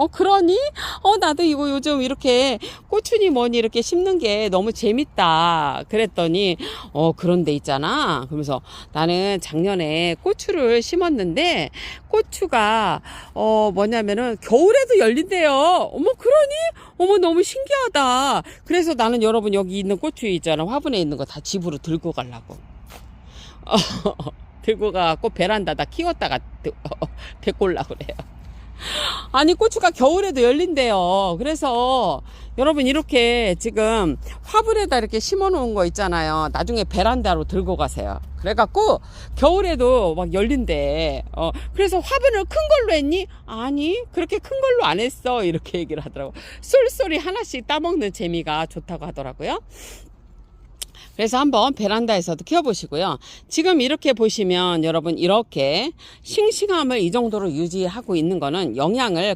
어, 그러니? 어, 나도 이거 요즘 이렇게 고추니 뭐니 이렇게 심는 게 너무 재밌다. 그랬더니, 어, 그런 데 있잖아. 그러면서 나는 작년에 고추를 심었는데, 고추가, 어, 뭐냐면은 겨울에도 열린대요. 어머, 그러니? 어머, 너무 신기하다. 그래서 나는 여러분 여기 있는 고추 있잖아. 화분에 있는 거 다 집으로 들고 가려고. 어, 들고 가갖고 베란다다 키웠다가 데리고 오려고 그래요. 아니 고추가 겨울에도 열린대요. 그래서 여러분 이렇게 지금 화분에다 이렇게 심어 놓은 거 있잖아요. 나중에 베란다로 들고 가세요. 그래갖고 겨울에도 막 열린대. 어, 그래서 화분을 큰 걸로 했니? 아니 그렇게 큰 걸로 안 했어. 이렇게 얘기를 하더라고. 쏠쏠이 하나씩 따먹는 재미가 좋다고 하더라고요. 그래서 한번 베란다에서도 키워보시고요. 지금 이렇게 보시면 여러분 이렇게 싱싱함을 이 정도로 유지하고 있는 거는 영양을